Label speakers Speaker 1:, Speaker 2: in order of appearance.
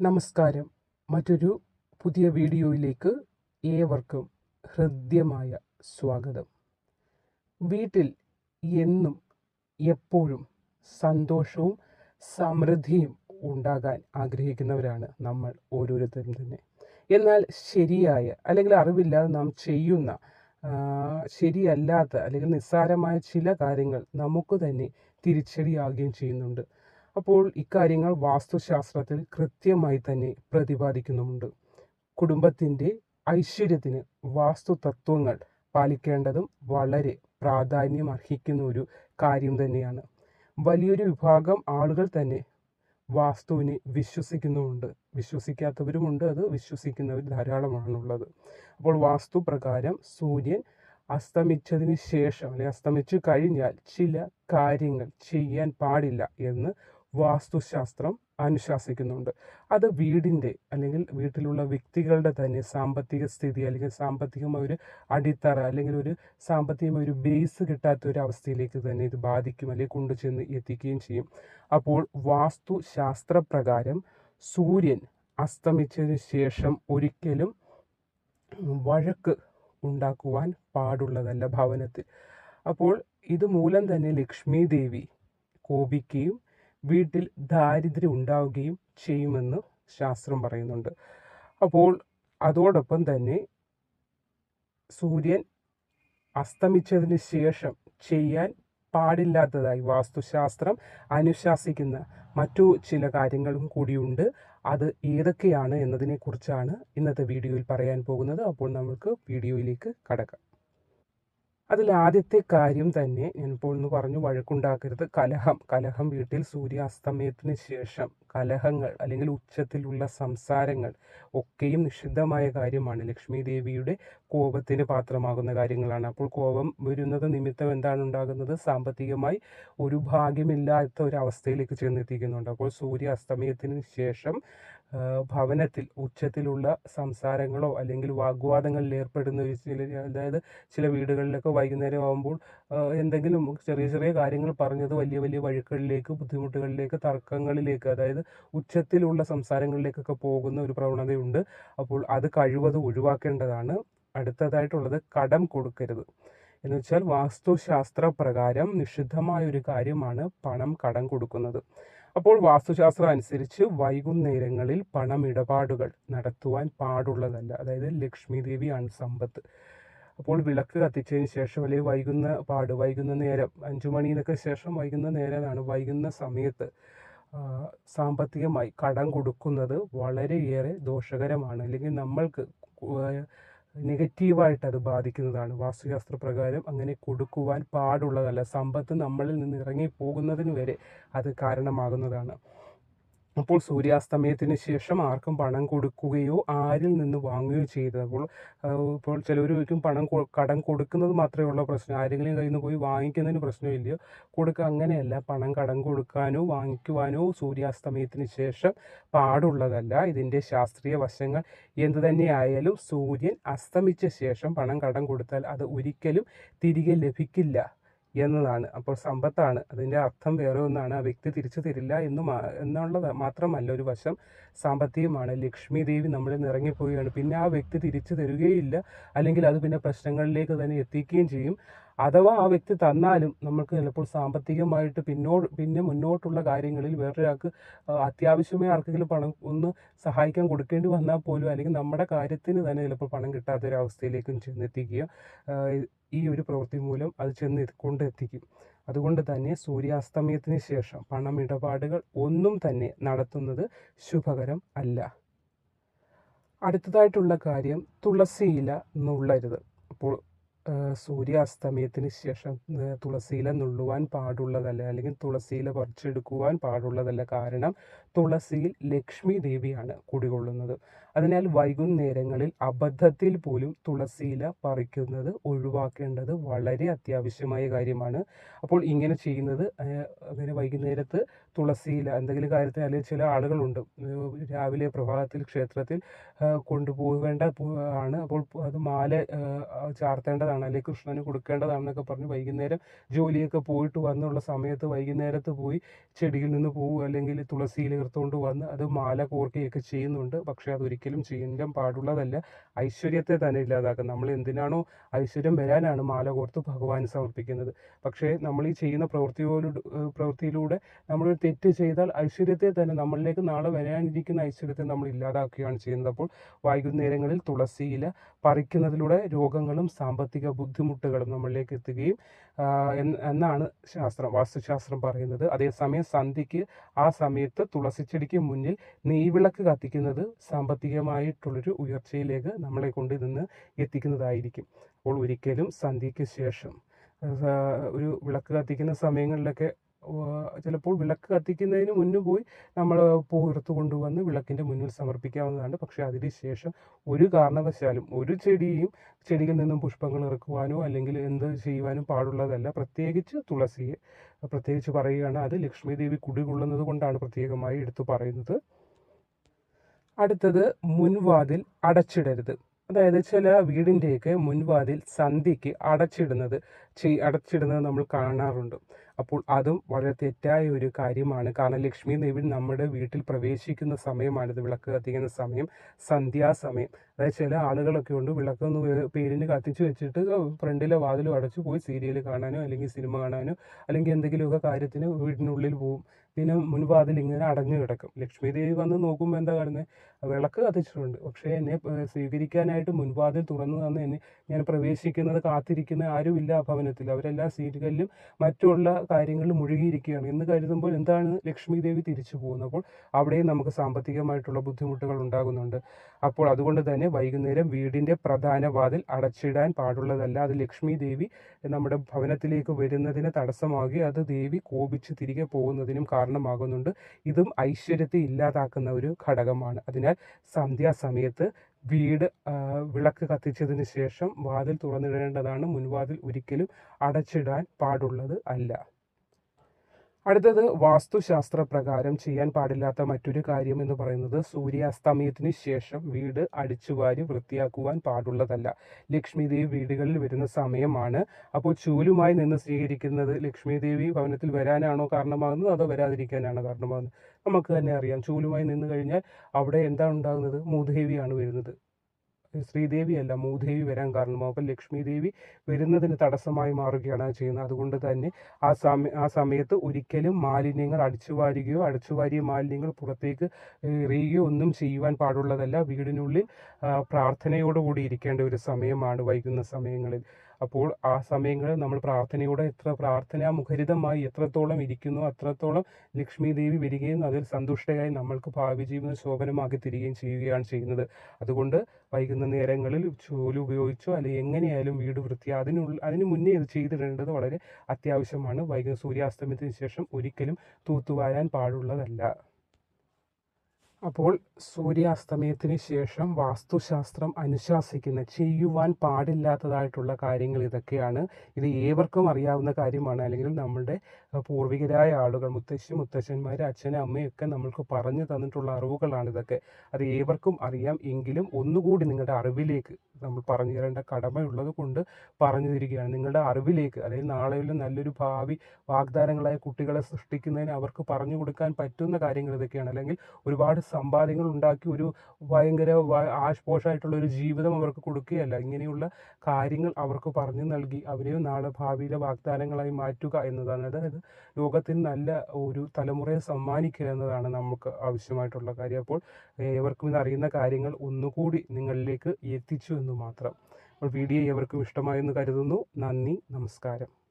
Speaker 1: നമസ്കാരം. മറ്റൊരു പുതിയ വീഡിയോയിലേക്ക് ഏവർക്കും ഹൃദ്യമായ സ്വാഗതം. വീട്ടിൽ എന്നും എപ്പോഴും സന്തോഷവും സമൃദ്ധിയും ഉണ്ടാകാൻ ആഗ്രഹിക്കുന്നവരാണ് നമ്മൾ ഓരോരുത്തരും തന്നെ. എന്നാൽ ശരിയായ അല്ലെങ്കിൽ അറിവില്ലാതെ നാം ചെയ്യുന്ന ശരിയല്ലാത്ത അല്ലെങ്കിൽ നിസ്സാരമായ ചില കാര്യങ്ങൾ നമുക്ക് തന്നെ തിരിച്ചടിയാകുകയും ചെയ്യുന്നുണ്ട്. അപ്പോൾ ഇക്കാര്യങ്ങൾ വാസ്തുശാസ്ത്രത്തിൽ കൃത്യമായി തന്നെ പ്രതിപാദിക്കുന്നുമുണ്ട്. കുടുംബത്തിന്റെ ഐശ്വര്യത്തിന് വാസ്തു തത്വങ്ങൾ പാലിക്കേണ്ടതും വളരെ പ്രാധാന്യം അർഹിക്കുന്ന ഒരു കാര്യം തന്നെയാണ്. വലിയൊരു വിഭാഗം ആളുകൾ തന്നെ വാസ്തുവിനെ വിശ്വസിക്കുന്നുമുണ്ട്. വിശ്വസിക്കാത്തവരുമുണ്ട്. അത് വിശ്വസിക്കുന്നവർ ധാരാളമാണുള്ളത്. അപ്പോൾ വാസ്തു പ്രകാരം സൂര്യൻ അസ്തമിച്ചതിന് ശേഷം അല്ലെങ്കിൽ അസ്തമിച്ചു കഴിഞ്ഞാൽ ചില കാര്യങ്ങൾ ചെയ്യാൻ പാടില്ല എന്ന് വാസ്തുശാസ്ത്രം അനുശാസിക്കുന്നുണ്ട്. അത് വീടിന്റെ അല്ലെങ്കിൽ വീട്ടിലുള്ള വ്യക്തികളുടെ തന്നെ സാമ്പത്തിക സ്ഥിതി അല്ലെങ്കിൽ സാമ്പത്തികമായ ഒരു അടിത്തറ അല്ലെങ്കിൽ ഒരു സാമ്പത്തികമായ ഒരു ബേസ് കിട്ടാത്ത ഒരു അവസ്ഥയിലേക്ക് തന്നെ ഇത് ബാധിക്കും അല്ലെങ്കിൽ കൊണ്ടുചെന്ന് എത്തിക്കുകയും ചെയ്യും. അപ്പോൾ വാസ്തുശാസ്ത്ര പ്രകാരം സൂര്യൻ അസ്തമിച്ചതിന് ശേഷം ഒരിക്കലും വഴക്ക് ഉണ്ടാക്കുവാൻ പാടുള്ളതല്ല ഭവനത്തിൽ. അപ്പോൾ ഇത് മൂലം തന്നെ ലക്ഷ്മി ദേവി കോപിക്കുകയും വീട്ടിൽ ദാരിദ്ര്യം ഉണ്ടാവുകയും ചെയ്യുമെന്ന് ശാസ്ത്രം പറയുന്നുണ്ട്. അപ്പോൾ അതോടൊപ്പം തന്നെ സൂര്യൻ അസ്തമിച്ചതിന് ശേഷം ചെയ്യാൻ പാടില്ലാത്തതായി വാസ്തുശാസ്ത്രം അനുശാസിക്കുന്ന മറ്റു ചില കാര്യങ്ങളും കൂടിയുണ്ട്. അത് ഏതൊക്കെയാണ് എന്നതിനെക്കുറിച്ചാണ് ഇന്നത്തെ വീഡിയോയിൽ പറയാൻ പോകുന്നത്. അപ്പോൾ നമുക്ക് വീഡിയോയിലേക്ക് കടക്കാം. അതിൽ ആദ്യത്തെ കാര്യം തന്നെ ഞാൻ ഇപ്പോൾ ഒന്ന് പറഞ്ഞു വഴക്കുണ്ടാക്കരുത്. കലഹം. കലഹം വീട്ടിൽ സൂര്യാസ്തമയത്തിന് ശേഷം കലഹങ്ങൾ അല്ലെങ്കിൽ ഉച്ചത്തിലുള്ള സംസാരങ്ങൾ ഒക്കെയും നിഷിദ്ധമായ കാര്യമാണ്. ലക്ഷ്മി ദേവിയുടെ കോപത്തിന് പാത്രമാകുന്ന കാര്യങ്ങളാണ്. അപ്പോൾ കോപം വരുന്നത് നിമിത്തം എന്താണ് ഉണ്ടാകുന്നത്? സാമ്പത്തികമായി ഒരു ഭാഗ്യമില്ലാത്ത ഒരു അവസ്ഥയിലേക്ക് ചെന്നെത്തിക്കുന്നുണ്ട്. അപ്പോൾ സൂര്യ അസ്തമയത്തിന് ശേഷം ഭവനത്തിൽ ഉച്ചത്തിലുള്ള സംസാരങ്ങളോ അല്ലെങ്കിൽ വാഗ്വാദങ്ങളിൽ ഏർപ്പെടുന്ന ചില അതായത് ചില വീടുകളിലൊക്കെ വൈകുന്നേരം ആകുമ്പോൾ എന്തെങ്കിലും ചെറിയ ചെറിയ കാര്യങ്ങൾ പറഞ്ഞത് വലിയ വലിയ വഴുക്കളിലേക്ക് ബുദ്ധിമുട്ടുകളിലേക്ക് തർക്കങ്ങളിലേക്ക് അതായത് ഉച്ചത്തിലുള്ള സംസാരങ്ങളിലേക്കൊക്കെ പോകുന്ന ഒരു പ്രവണതയുണ്ട്. അപ്പോൾ അത് കഴിവത് ഒഴിവാക്കേണ്ടതാണ്. അടുത്തതായിട്ടുള്ളത് കടം കൊടുക്കരുത്. എന്ന് വെച്ചാൽ വാസ്തുശാസ്ത്ര പ്രകാരം നിഷിദ്ധമായ ഒരു കാര്യമാണ് പണം കടം കൊടുക്കുന്നത്. അപ്പോൾ വാസ്തുശാസ്ത്രം അനുസരിച്ച് വൈകുന്നേരങ്ങളിൽ പണമിടപാടുകൾ നടത്തുവാൻ പാടുള്ളതല്ല. അതായത് ലക്ഷ്മി ദേവിയാണ് സമ്പത്ത് അപ്പോൾ വിളക്ക് കത്തിച്ചതിന് ശേഷം അല്ലെങ്കിൽ വൈകുന്ന പാട് വൈകുന്ന നേരം അഞ്ചു മണിന്നൊക്കെ ശേഷം വൈകുന്ന നേരമാണ് വൈകുന്ന സമയത്ത് സാമ്പത്തികമായി കടം കൊടുക്കുന്നത് വളരെയേറെ ദോഷകരമാണ്. അല്ലെങ്കിൽ നമ്മൾക്ക് നെഗറ്റീവായിട്ട് അത് ബാധിക്കുന്നതാണ്. വാസ്തുശാസ്ത്ര പ്രകാരം അങ്ങനെ കൊടുക്കുവാൻ പാടുള്ളതല്ല. സമ്പത്ത് നമ്മളിൽ നിന്ന് ഇറങ്ങി പോകുന്നതിന് വരെ അത് കാരണമാകുന്നതാണ്. അപ്പോൾ സൂര്യാസ്തമയത്തിന് ശേഷം ആർക്കും പണം കൊടുക്കുകയോ ആരിൽ നിന്ന് വാങ്ങുകയോ ചെയ്തപ്പോൾ ഇപ്പോൾ ചിലവർ ചോദിക്കും പണം കടം കൊടുക്കുന്നത് മാത്രമേ ഉള്ള പ്രശ്നം. ആരെങ്കിലും കയ്യിൽ നിന്ന് പോയി വാങ്ങിക്കുന്നതിന് പ്രശ്നമില്ല. കൊടുക്കുക അങ്ങനെയല്ല. പണം കടം കൊടുക്കാനോ വാങ്ങിക്കുവാനോ സൂര്യാസ്തമയത്തിന് ശേഷം പാടുള്ളതല്ല. ഇതിന്റെ ശാസ്ത്രീയ വശങ്ങൾ എന്തു തന്നെയായാലും സൂര്യൻ അസ്തമിച്ച ശേഷം പണം കടം കൊടുത്താൽ അത് ഒരിക്കലും തിരികെ ലഭിക്കില്ല. എന്നതാണ്. അപ്പോൾ സമ്പത്താണ്. അതിന്റെ അർത്ഥം വേറെ ഒന്നാണ്. ആ വ്യക്തി തിരിച്ചു തരില്ല എന്ന് എന്നുള്ളത് മാത്രമല്ല ഒരു വശം സാമ്പത്തികമാണ്. ലക്ഷ്മി ദേവി നമ്മളിൽ നിറങ്ങിപ്പോവുകയാണ് പിന്നെ ആ വ്യക്തി തിരിച്ചു തരികയില്ല. അല്ലെങ്കിൽ അത് പിന്നെ പ്രശ്നങ്ങളിലേക്ക് തന്നെ എത്തിക്കുകയും ചെയ്യും. അഥവാ ആ വ്യക്തി തന്നാലും നമുക്ക് ചിലപ്പോൾ സാമ്പത്തികമായിട്ട് പിന്നോ പിന്നെ മുന്നോട്ടുള്ള കാര്യങ്ങളിൽ വേറൊരാൾക്ക് അത്യാവശ്യമായി ആർക്കെങ്കിലും പണം ഒന്ന് സഹായിക്കാൻ കൊടുക്കേണ്ടി വന്നാൽ പോലും അല്ലെങ്കിൽ നമ്മുടെ കാര്യത്തിന് തന്നെ ചിലപ്പോൾ പണം കിട്ടാത്ത ഒരു അവസ്ഥയിലേക്കും ചെന്നെത്തിക്കുക ഈ ഒരു പ്രവൃത്തി മൂലം അത് ചെന്ന് കൊണ്ടെത്തിക്കും അതുകൊണ്ട് തന്നെ സൂര്യാസ്തമയത്തിന് ശേഷം പണമിടപാടുകൾ ഒന്നും തന്നെ നടത്തുന്നത് ശുഭകരം അല്ല. അടുത്തതായിട്ടുള്ള കാര്യം തുളസിയില നുള്ളരുത്. അപ്പോൾ സൂര്യാസ്തമയത്തിന് ശേഷം തുളസിയില നുള്ളുവാൻ പാടുള്ളതല്ല? അല്ലെങ്കിൽ തുളസിയില പറിച്ചെടുക്കുവാൻ പാടുള്ളതല്ല? കാരണം തുളസിയിൽ ലക്ഷ്മി ദേവിയാണ് കുടികൊള്ളുന്നത്. അതിനാൽ വൈകുന്നേരങ്ങളിൽ അബദ്ധത്തിൽ പോലും തുളസിയില പറിക്കുന്നത് ഒഴിവാക്കേണ്ടത് വളരെ അത്യാവശ്യമായ കാര്യമാണ്. അപ്പോൾ ഇങ്ങനെ ചെയ്യുന്നത് അങ്ങനെ വൈകുന്നേരത്ത് തുളസിയില എന്തെങ്കിലും കാര്യത്തിൽ അല്ലെങ്കിൽ ചില ആളുകളുണ്ട് രാവിലെ പ്രഭാതത്തിൽ ക്ഷേത്രത്തിൽ കൊണ്ടുപോകേണ്ട ആണ്. അപ്പോൾ അത് മാല ചാർത്തേണ്ടതാണ് അല്ലെങ്കിൽ കൃഷ്ണന് കൊടുക്കേണ്ടതാണെന്നൊക്കെ പറഞ്ഞ് വൈകുന്നേരം ജോലിയൊക്കെ പോയിട്ട് വന്നുള്ള സമയത്ത് വൈകുന്നേരത്ത് പോയി ചെടിയിൽ നിന്ന് പോവുക അല്ലെങ്കിൽ തുളസിയില എടുത്തുകൊണ്ട് വന്ന് അത് മാല കോർക്കുകയൊക്കെ ചെയ്യുന്നുണ്ട്. പക്ഷേ അതൊരിക്കലും ചെയ്യാൻ പാടുള്ളതല്ല. ഐശ്വര്യത്തെ തന്നെ ഇല്ലാതാക്കും നമ്മൾ എന്തിനാണോ ഐശ്വര്യം വരാനാണ് മാല കോർത്ത് ഭഗവാന് സമർപ്പിക്കുന്നത്. പക്ഷേ നമ്മൾ ഈ ചെയ്യുന്ന പ്രവൃത്തിയോട് പ്രവൃത്തിയിലൂടെ നമ്മൾ തെറ്റ് ചെയ്താൽ ഐശ്വര്യത്തെ തന്നെ നമ്മളിലേക്ക് നാളെ വരാനിരിക്കുന്ന ഐശ്വര്യത്തെ നമ്മൾ ഇല്ലാതാക്കുകയാണ് ചെയ്യുന്നത്. അപ്പോൾ വൈകുന്നേരങ്ങളിൽ തുളസിയില പറിക്കുന്നതിലൂടെ രോഗങ്ങളും സാമ്പത്തിക ബുദ്ധിമുട്ടുകളും നമ്മളിലേക്ക് എത്തുകയും എന്നാണ് ശാസ്ത്രം വാസ്തുശാസ്ത്രം പറയുന്നത്. അതേസമയം സന്ധ്യയ്ക്ക് ആ സമയത്ത് തുളസിച്ചെടിക്ക് മുന്നിൽ നെയ്വിളക്ക് കത്തിക്കുന്നത് സാമ്പത്തികമായിട്ടുള്ളൊരു ഉയർച്ചയിലേക്ക് നമ്മളെ കൊണ്ട് നിന്ന് എത്തിക്കുന്നതായിരിക്കും. അപ്പോൾ ഒരിക്കലും സന്ധ്യയ്ക്ക് ശേഷം ഒരു വിളക്ക് കത്തിക്കുന്ന സമയങ്ങളിലൊക്കെ ചിലപ്പോൾ വിളക്ക് കത്തിക്കുന്നതിന് മുന്നേ പോയി നമ്മൾ പുറത്ത് കൊണ്ടുവന്ന് വിളക്കിന്റെ മുന്നിൽ സമർപ്പിക്കാവുന്നതാണ്. പക്ഷേ അതിന് ശേഷം ഒരു കാരണവശാലും ഒരു ചെടിയും ചെടിയിൽ നിന്നും പുഷ്പങ്ങൾ ഇറക്കുവാനോ അല്ലെങ്കിൽ എന്ത് ചെയ്യുവാനും പാടുള്ളതല്ല. പ്രത്യേകിച്ച് തുളസിയെ പ്രത്യേകിച്ച് പറയുകയാണ് അത് ലക്ഷ്മി ദേവി കുടികൊള്ളുന്നത് കൊണ്ടാണ് പ്രത്യേകമായി എടുത്തു പറയുന്നത്. അടുത്തത് മുൻവാതിൽ അടച്ചിടരുത്. അതായത് ചില വീടിന്റെയൊക്കെ മുൻവാതിൽ സന്ധ്യയ്ക്ക് അടച്ചിടുന്നത് ചെയ് അടച്ചിടുന്നത് നമ്മൾ കാണാറുണ്ട്. അപ്പോൾ അതും വളരെ തെറ്റായ ഒരു കാര്യമാണ്. കാരണം ലക്ഷ്മി ദേവി നമ്മുടെ വീട്ടിൽ പ്രവേശിക്കുന്ന സമയമാണിത്. വിളക്ക് കത്തിക്കുന്ന സമയം സന്ധ്യാസമയം. അതായത് ചില ആളുകളൊക്കെ ഉണ്ട് വിളക്കൊന്ന് പേരിന് കത്തിച്ച് വെച്ചിട്ട് ഫ്രണ്ടിലെ വാതിലും അടച്ചു പോയി സീരിയൽ കാണാനോ അല്ലെങ്കിൽ സിനിമ കാണാനോ അല്ലെങ്കിൽ എന്തെങ്കിലുമൊക്കെ കാര്യത്തിന് വീടിനുള്ളിൽ പോവും. പിന്നെ മുൻവാതിൽ ഇങ്ങനെ അടഞ്ഞു കിടക്കും. ലക്ഷ്മി ദേവി വന്ന് നോക്കുമ്പോൾ എന്താ കാണുന്നത് വിളക്ക് കത്തിച്ചിട്ടുണ്ട്. പക്ഷേ എന്നെ സ്വീകരിക്കാനായിട്ട് മുൻവാതിൽ തുറന്നു തന്ന് എന്നെ ഞാൻ പ്രവേശിക്കുന്നത് കാത്തിരിക്കുന്ന ആരുമില്ല ആ ഭവനത്തിൽ. അവരെല്ലാം സീറ്റുകളിലും മറ്റുള്ള കാര്യങ്ങളിൽ മുഴുകിയിരിക്കുകയാണ്. എന്ന് കരുതുമ്പോൾ എന്താണ് ലക്ഷ്മി ദേവി തിരിച്ചു പോകുന്നപ്പോൾ അവിടെയും നമുക്ക് സാമ്പത്തികമായിട്ടുള്ള ബുദ്ധിമുട്ടുകൾ ഉണ്ടാകുന്നുണ്ട്. അപ്പോൾ അതുകൊണ്ട് തന്നെ വൈകുന്നേരം വീടിന്റെ പ്രധാന വാതിൽ അടച്ചിടാൻ പാടുള്ളതല്ല. അത് ലക്ഷ്മി ദേവി നമ്മുടെ ഭവനത്തിലേക്ക് വരുന്നതിന് തടസ്സമാകി അത് ദേവി കോപിച്ച് തിരികെ പോകുന്നതിനും കാരണമാകുന്നുണ്ട്. ഇതും ഐശ്വര്യത്തെ ഇല്ലാതാക്കുന്ന ഒരു ഘടകമാണ്. അതിനാൽ സന്ധ്യാസമയത്ത് വീട് വിളക്ക് കത്തിച്ചതിന് ശേഷം വാതിൽ തുറന്നിടേണ്ടതാണ്. മുൻവാതിൽ ഒരിക്കലും അടച്ചിടാൻ പാടുള്ളത് അല്ല. അടുത്തത് വാസ്തുശാസ്ത്ര പ്രകാരം ചെയ്യാൻ പാടില്ലാത്ത മറ്റൊരു കാര്യം എന്ന് പറയുന്നത് സൂര്യാസ്തമയത്തിന് ശേഷം വീട് അടിച്ചുവാരി വൃത്തിയാക്കുവാൻ പാടുള്ളതല്ല. ലക്ഷ്മി ദേവി വീടുകളിൽ വരുന്ന സമയമാണ്. അപ്പോൾ ചൂലുമായി നിന്ന് സ്വീകരിക്കുന്നത് ലക്ഷ്മി ദേവി ഭവനത്തിൽ വരാനാണോ കാരണമാകുന്നത്? അതോ വരാതിരിക്കാനാണോ കാരണമാകുന്നത്? നമുക്ക് തന്നെ അറിയാം. ചൂലുമായി നിന്ന് കഴിഞ്ഞാൽ അവിടെ എന്താണ് ഉണ്ടാകുന്നത്? മൂദേവിയാണ് വരുന്നത്. ശ്രീദേവിയല്ല മൂദേവി വരാൻ കാരണമാകും ലക്ഷ്മി ദേവി വരുന്നതിന് തടസ്സമായി മാറുകയാണ് ചെയ്യുന്നത്. അതുകൊണ്ട് തന്നെ ആ സമയ ആ സമയത്ത് ഒരിക്കലും മാലിന്യങ്ങൾ അടിച്ചു വാരുകയോ അടിച്ചു വാരിയ മാലിന്യങ്ങൾ പുറത്തേക്ക് എറിയുകയോ ഒന്നും ചെയ്യുവാൻ പാടുള്ളതല്ല. വീടിനുള്ളിൽ പ്രാർത്ഥനയോടുകൂടി ഇരിക്കേണ്ട ഒരു സമയമാണ് വൈകുന്ന സമയങ്ങളിൽ. അപ്പോൾ ആ സമയങ്ങളിൽ നമ്മൾ പ്രാർത്ഥനയോടെ എത്ര പ്രാർത്ഥനാ മുഖരിതമായി എത്രത്തോളം ഇരിക്കുന്നു അത്രത്തോളം ലക്ഷ്മി ദേവി വരികയും അതിൽ സന്തുഷ്ടയായി നമ്മൾക്ക് ഭാവി ജീവിതം ശോഭനമാക്കി തരികയും ചെയ്യുകയാണ് ചെയ്യുന്നത്. അതുകൊണ്ട് വൈകുന്ന നേരങ്ങളിൽ ചൂൽ ഉപയോഗിച്ചോ അല്ലെങ്കിൽ എങ്ങനെയായാലും വീട് വൃത്തി അതിനുള്ള അതിന് മുന്നേ ഇത് ചെയ്തിടേണ്ടത് വളരെ അത്യാവശ്യമാണ്. വൈകുന്ന സൂര്യാസ്തമയത്തിന് ശേഷം ഒരിക്കലും തൂത്തുവാരാൻ പാടുള്ളതല്ല. അപ്പോൾ സൂര്യാസ്തമയത്തിന് ശേഷം വാസ്തുശാസ്ത്രം അനുശാസിക്കുന്ന ചെയ്യുവാൻ പാടില്ലാത്തതായിട്ടുള്ള കാര്യങ്ങൾ ഇതൊക്കെയാണ്. ഇത് ഏവർക്കും അറിയാവുന്ന കാര്യമാണ്. അല്ലെങ്കിൽ നമ്മളുടെ പൂർവികരായ ആളുകൾ മുത്തശ്ശി മുത്തശ്ശന്മാർ അച്ഛനും അമ്മയൊക്കെ നമ്മൾക്ക് പറഞ്ഞു തന്നിട്ടുള്ള അറിവുകളാണ് ഇതൊക്കെ. അത് ഏവർക്കും അറിയാം. എങ്കിലും ഒന്നുകൂടി നിങ്ങളുടെ അറിവിലേക്ക് നമ്മൾ പറഞ്ഞു തരേണ്ട കടമയുള്ളത് കൊണ്ട് പറഞ്ഞു തരികയാണ്. നിങ്ങളുടെ അറിവിലേക്ക് അതായത് നാളെയുള്ള നല്ലൊരു ഭാവി വാഗ്ദാനങ്ങളായ കുട്ടികളെ സൃഷ്ടിക്കുന്നതിന് അവർക്ക് പറഞ്ഞു കൊടുക്കാൻ പറ്റുന്ന കാര്യങ്ങൾ ഇതൊക്കെയാണ്. അല്ലെങ്കിൽ ഒരുപാട് സമ്പാദ്യങ്ങൾ ഉണ്ടാക്കി ഒരു ഭയങ്കര ആശ്പോഷായിട്ടുള്ള ഒരു ജീവിതം അവർക്ക് കൊടുക്കുകയല്ല. ഇങ്ങനെയുള്ള കാര്യങ്ങൾ അവർക്ക് പറഞ്ഞു നൽകി അവരെ നാളെ ഭാവിയിലെ വാഗ്ദാനങ്ങളായി മാറ്റുക എന്നതാണ്. അതായത് ലോകത്തിൽ നല്ല ഒരു തലമുറയെ സമ്മാനിക്കുക എന്നതാണ് നമുക്ക് ആവശ്യമായിട്ടുള്ള കാര്യം. അപ്പോൾ ഏവർക്കും അറിയുന്ന കാര്യങ്ങൾ ഒന്നുകൂടി നിങ്ങളിലേക്ക് എത്തിച്ചു എന്ന് മാത്രം. അപ്പോൾ വീഡിയോ എവർക്കും ഇഷ്ടമായെന്ന് കരുതുന്നു. നന്ദി നമസ്കാരം.